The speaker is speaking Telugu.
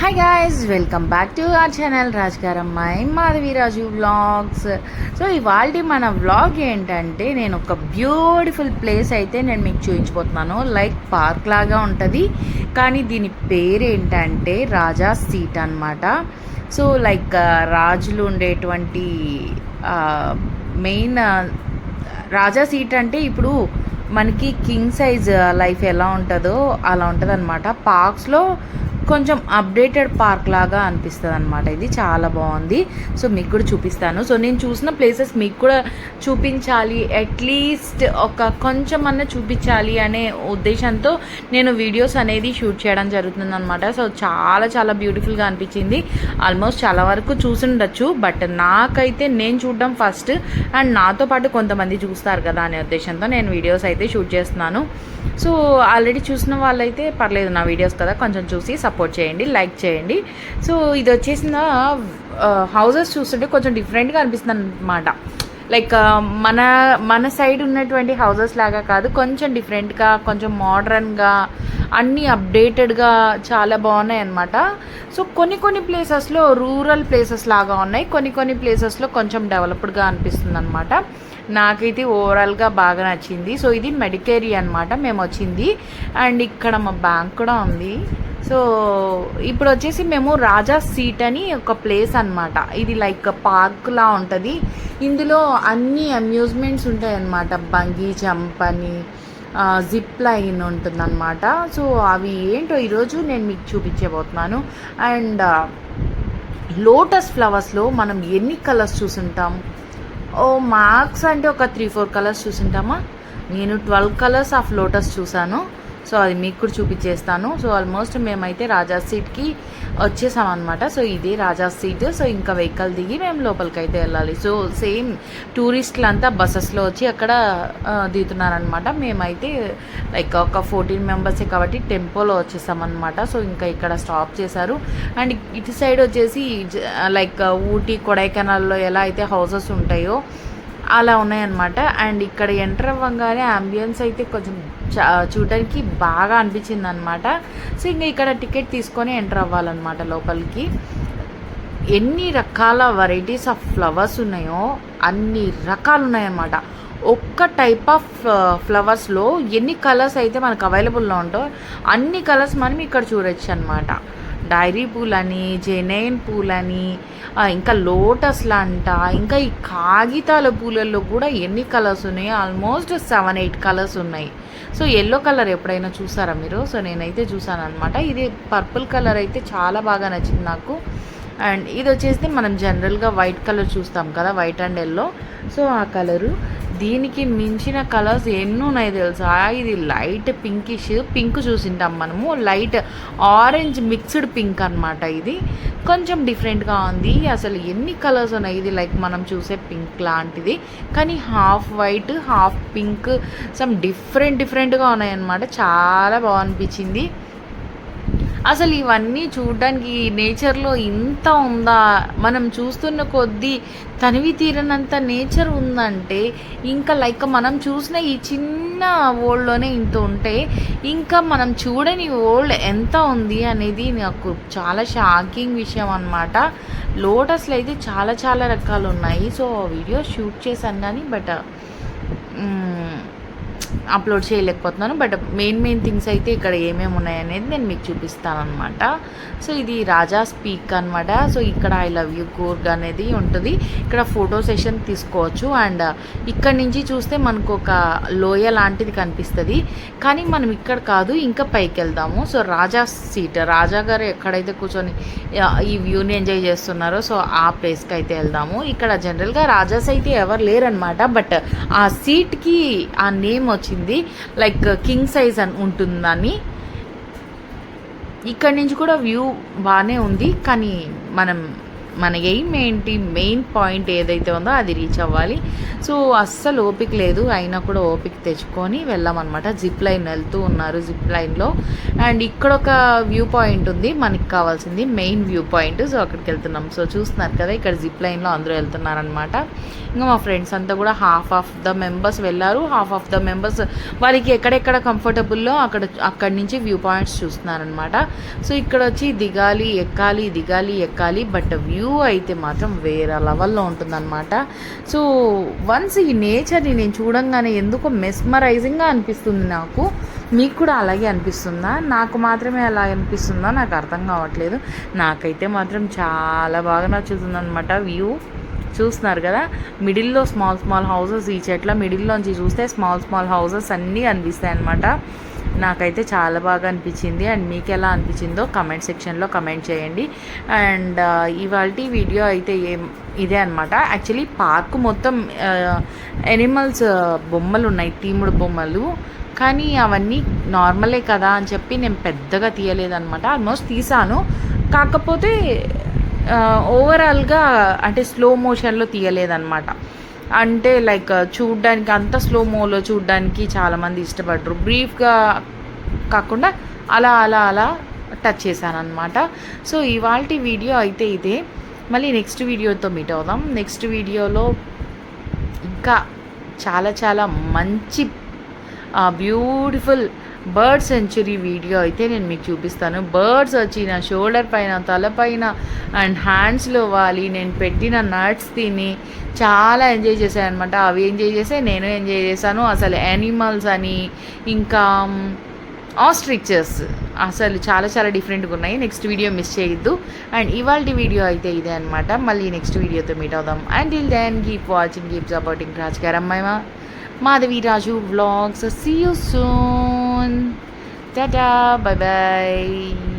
Hi guys welcome back to our channel రాజుగారమ్మాయి Madhavi Raju vlogs so ఇవాళ మన వ్లాగ్ ఏంటంటే నేను ఒక బ్యూటిఫుల్ ప్లేస్ అయితే నేను మీకు చూపించబోతున్నాను. లైక్ పార్క్ లాగా ఉంటుంది. కానీ దీని పేరు ఏంటంటే రాజా సీట్ అన్నమాట. సో లైక్ రాజులు ఉండేటువంటి మెయిన్ రాజా సీట్ అంటే ఇప్పుడు మనకి కింగ్ సైజ్ లైఫ్ ఎలా ఉంటుందో అలా ఉంటుంది అనమాట పార్క్స్లో కొంచెం అప్డేటెడ్ పార్క్ లాగా అనిపిస్తుంది అనమాట ఇది చాలా బాగుంది. సో మీకు కూడా చూపిస్తాను. సో నేను చూసిన ప్లేసెస్ మీకు కూడా చూపించాలి. అట్లీస్ట్ ఒక కొంచెం అన్న చూపించాలి అనే ఉద్దేశంతో నేను వీడియోస్ అనేది షూట్ చేయడం జరుగుతుంది అనమాట సో చాలా చాలా బ్యూటిఫుల్గా అనిపించింది. ఆల్మోస్ట్ చాలా వరకు చూసుండొచ్చు. బట్ నాకైతే నేను చూడడం ఫస్ట్. అండ్ నాతో పాటు కొంతమంది చూస్తారు కదా అనే ఉద్దేశంతో నేను వీడియోస్ అయితే షూట్ చేస్తున్నాను. సో ఆల్రెడీ చూసిన వాళ్ళైతే పర్లేదు. నా వీడియోస్ కదా కొంచెం చూసి సపోర్ట్ సపోర్ట్ చేయండి లైక్ చేయండి. సో ఇది వచ్చేసిన హౌసెస్ చూస్తుంటే కొంచెం డిఫరెంట్గా అనిపిస్తుంది అనమాట లైక్ మన మన సైడ్ ఉన్నటువంటి హౌసెస్ లాగా కాదు కొంచెం డిఫరెంట్గా కొంచెం మోడర్న్గా అన్నీ అప్డేటెడ్గా చాలా బాగున్నాయి అనమాట సో కొన్ని కొన్ని ప్లేసెస్లో రూరల్ ప్లేసెస్ లాగా ఉన్నాయి. కొన్ని కొన్ని ప్లేసెస్లో కొంచెం డెవలప్డ్గా అనిపిస్తుంది అనమాట నాకైతే ఓవరాల్గా బాగా నచ్చింది. సో ఇది మెడికేరీ అనమాట మేము వచ్చింది. అండ్ ఇక్కడ మా బ్యాంక్ కూడా ఉంది. సో ఇప్పుడు వచ్చేసి మేము రాజా సీట్ అని ఒక ప్లేస్ అనమాట ఇది లైక్ పార్క్ లా ఉంటుంది. ఇందులో అన్ని అమ్యూజ్మెంట్స్ ఉంటాయి అన్నమాట బంగీ జంప్ అని జిప్ లైన్ ఉంటుందన్నమాట. సో అవి ఏంటో ఈరోజు నేను మీకు చూపించబోతున్నాను. అండ్ లోటస్ ఫ్లవర్స్లో మనం ఎన్ని కలర్స్ చూసుంటాం? ఓ మార్క్స్ అంటే ఒక త్రీ ఫోర్ కలర్స్ చూసుంటామా? నేను ట్వెల్వ్ కలర్స్ ఆఫ్ లోటస్ చూసాను. సో అది మీకు కూడా చూపించేస్తాను. సో ఆల్మోస్ట్ మేమైతే రాజా సీట్కి వచ్చేసామన్నమాట. సో ఇది రాజా సీట్. సో ఇంకా వెహికల్ దిగి మేము లోపలికి అయితే వెళ్ళాలి. సో సేమ్ టూరిస్టులు అంతా బస్సెస్లో వచ్చి అక్కడ దిగుతున్నారనమాట మేమైతే లైక్ ఒక ఫోర్టీన్ మెంబర్సే కాబట్టి టెంపోలో వచ్చేసామన్నమాట. సో ఇంకా ఇక్కడ స్టాప్ చేశారు. అండ్ ఇటు సైడ్ వచ్చేసి లైక్ ఊటీ కొడైకెనాల్లో ఎలా అయితే హౌసెస్ ఉంటాయో అలా ఉన్నాయన్నమాట. అండ్ ఇక్కడ ఎంటర్ అవ్వగానే అంబియన్స్ అయితే కొంచెం చూడడానికి బాగా అనిపించింది అనమాట సో ఇంకా ఇక్కడ టికెట్ తీసుకొని ఎంటర్ అవ్వాలన్నమాట లోపలికి. ఎన్ని రకాల వెరైటీస్ ఆఫ్ ఫ్లవర్స్ ఉన్నాయో అన్ని రకాలు ఉన్నాయన్నమాట. ఒక్క టైప్ ఆఫ్ ఫ్లవర్స్లో ఎన్ని కలర్స్ అయితే మనకు అవైలబుల్లో ఉంటాయో అన్ని కలర్స్ మనం ఇక్కడ చూడొచ్చు అనమాట డైరీ పూలని జెనైన్ పూలని ఇంకా లోటస్లు అంట ఇంకా ఈ కాగితాల పూలల్లో కూడా ఎన్ని కలర్స్ ఉన్నాయి ఆల్మోస్ట్ సెవెన్ ఎయిట్ కలర్స్ ఉన్నాయి. సో ఎల్లో కలర్ ఎప్పుడైనా చూసారా మీరు? సో నేనైతే చూసాను అనమాట ఇది పర్పుల్ కలర్ అయితే చాలా బాగా నచ్చింది నాకు. అండ్ ఇది వచ్చేసి మనం జనరల్గా వైట్ కలర్ చూస్తాం కదా వైట్ అండ్ ఎల్లో. సో ఆ కలరు. దీనికి మించిన కలర్స్ ఎన్ని ఉన్నాయి తెలుసా? ఇది లైట్ పింకిష్ పింక్ చూసింటాం మనము. లైట్ ఆరెంజ్ మిక్స్డ్ పింక్ అనమాట ఇది. కొంచెం డిఫరెంట్గా ఉంది. అసలు ఎన్ని కలర్స్ ఉన్నాయి? ఇది లైక్ మనం చూసే పింక్ లాంటిది. కానీ half white half pink some different డిఫరెంట్గా ఉన్నాయన్నమాట. చాలా బాగా అనిపించింది. అసలు ఇవన్నీ చూడడానికి నేచర్లో ఇంత ఉందా? మనం చూస్తున్న కొద్దీ తనివి తీరనంత నేచర్ ఉందంటే ఇంకా లైక్ మనం చూసిన ఈ చిన్న ఓల్డ్లోనే ఇంత ఉంటే ఇంకా మనం చూడని ఓల్డ్ ఎంత ఉంది అనేది నాకు చాలా షాకింగ్ విషయం అనమాట లోటస్లో అయితే చాలా చాలా రకాలు ఉన్నాయి సో వీడియో షూట్ చేశాను కానీ బట్ అప్లోడ్ చేయలేకపోతున్నాను బట్ మెయిన్ మెయిన్ థింగ్స్ అయితే ఇక్కడ ఏమేమి ఉన్నాయనేది నేను మీకు చూపిస్తాను అనమాట సో ఇది రాజా స్పీక్ అనమాట సో ఇక్కడ ఐ లవ్ యూ కూర్గ్ అనేది ఉంటుంది. ఇక్కడ ఫోటో సెషన్ తీసుకోవచ్చు. అండ్ ఇక్కడ నుంచి చూస్తే మనకు ఒక లోయ లాంటిది కనిపిస్తుంది. కానీ మనం ఇక్కడ కాదు ఇంకా పైకి వెళ్దాము. సో రాజా సీట్ రాజా గారు ఎక్కడైతే కూర్చొని ఈ వ్యూని ఎంజాయ్ చేస్తున్నారో సో ఆ ప్లేస్కి అయితే వెళ్దాము. ఇక్కడ జనరల్గా రాజాస్ అయితే ఎవరు లేరనమాట బట్ ఆ సీట్కి ఆ నేమ్ వచ్చింది. లైక్ కింగ్ సైజ్ అని ఉంటుందని. ఇక్కడ నుంచి కూడా వ్యూ బాగానే ఉంది. కానీ మనం మన ఎయిమ్ ఏంటి మెయిన్ పాయింట్ ఏదైతే ఉందో అది రీచ్ అవ్వాలి. సో అస్సలు ఓపిక లేదు. అయినా కూడా ఓపిక తెచ్చుకొని వెళ్ళామన్నమాట. జిప్ లైన్ వెళ్తూ ఉన్నారు జిప్ లైన్లో అండ్ ఇక్కడ ఒక వ్యూ పాయింట్ ఉంది. మనకి కావాల్సింది మెయిన్ వ్యూ పాయింట్ సో అక్కడికి వెళ్తున్నాం. సో చూస్తున్నారు కదా ఇక్కడ జిప్ లైన్లో అందరూ వెళ్తున్నారనమాట ఇంకా మా ఫ్రెండ్స్ అంతా కూడా హాఫ్ ఆఫ్ ద మెంబర్స్ వెళ్ళారు. హాఫ్ ఆఫ్ ద మెంబర్స్ వాళ్ళకి ఎక్కడెక్కడ కంఫర్టబుల్లో అక్కడ అక్కడి నుంచి వ్యూ పాయింట్స్ చూస్తున్నారనమాట సో ఇక్కడ వచ్చి దిగాలి ఎక్కాలి దిగాలి ఎక్కాలి. బట్ వ్యూ అయితే మాత్రం వేరే లెవెల్లో ఉంటుందన్నమాట. సో వన్స్ ఈ నేచర్ని నేను చూడంగానే ఎందుకో మెస్మరైజింగ్గా అనిపిస్తుంది నాకు. మీకు కూడా అలాగే అనిపిస్తుందా? నాకు మాత్రమే అలా అనిపిస్తుందా? నాకు అర్థం కావట్లేదు. నాకైతే మాత్రం చాలా బాగా నచ్చుతుంది అనమాట వ్యూ. చూస్తున్నారు కదా? మిడిల్లో స్మాల్ స్మాల్ హౌసెస్ ఈ చెట్ల మిడిల్లోంచి చూస్తే స్మాల్ స్మాల్ హౌసెస్ అన్నీ అనిపిస్తాయి అనమాట నాకైతే చాలా బాగా అనిపించింది. అండ్ మీకు ఎలా అనిపించిందో కమెంట్ సెక్షన్లో కమెంట్ చేయండి. అండ్ ఇవాళ వీడియో అయితే ఏం ఇదే అనమాట యాక్చువల్లీ పార్క్ మొత్తం ఎనిమల్స్ బొమ్మలు ఉన్నాయి తీముడు బొమ్మలు. కానీ అవన్నీ నార్మలే కదా అని చెప్పి నేను పెద్దగా తీయలేదనమాట ఆల్మోస్ట్ తీసాను. కాకపోతే ఓవరాల్గా అంటే స్లో మోషన్లో తీయలేదన్నమాట. అంటే లైక్ చూడ్డానికి అంత స్లో మోలో చూడ్డానికి చాలామంది ఇష్టపడరు బ్రీఫ్గా కాకుండా అలా అలా అలా టచ్ చేశాను అనమాట సో ఇవాళ వీడియో అయితే ఇదే. మళ్ళీ నెక్స్ట్ వీడియోతో మీట్ అవుదాం. నెక్స్ట్ వీడియోలో ఇంకా చాలా చాలా మంచి బ్యూటిఫుల్ బర్డ్ సెంచురీ వీడియో అయితే నేను మీకు చూపిస్తాను. బర్డ్స్ వచ్చి నా షోల్డర్ పైన తలపైన అండ్ హ్యాండ్స్లో వాలి. నేను పెట్టిన నట్స్ తిని చాలా ఎంజాయ్ చేశాను అనమాట అవి ఎంజాయ్ చేసే నేను ఎంజాయ్ చేశాను. అసలు యానిమల్స్ అని ఇంకా ఆస్ట్రిక్చర్స్ అసలు చాలా చాలా డిఫరెంట్గా ఉన్నాయి. నెక్స్ట్ వీడియో మిస్ చేయొద్దు. అండ్ ఇవాళ వీడియో అయితే ఇదే అనమాట మళ్ళీ నెక్స్ట్ వీడియోతో మీట్ అవుదాం. And till then keep watching keep supporting Raj garu అమ్మాయి Madhavi Raju vlogs see you soon soon. Tada! Bye-bye!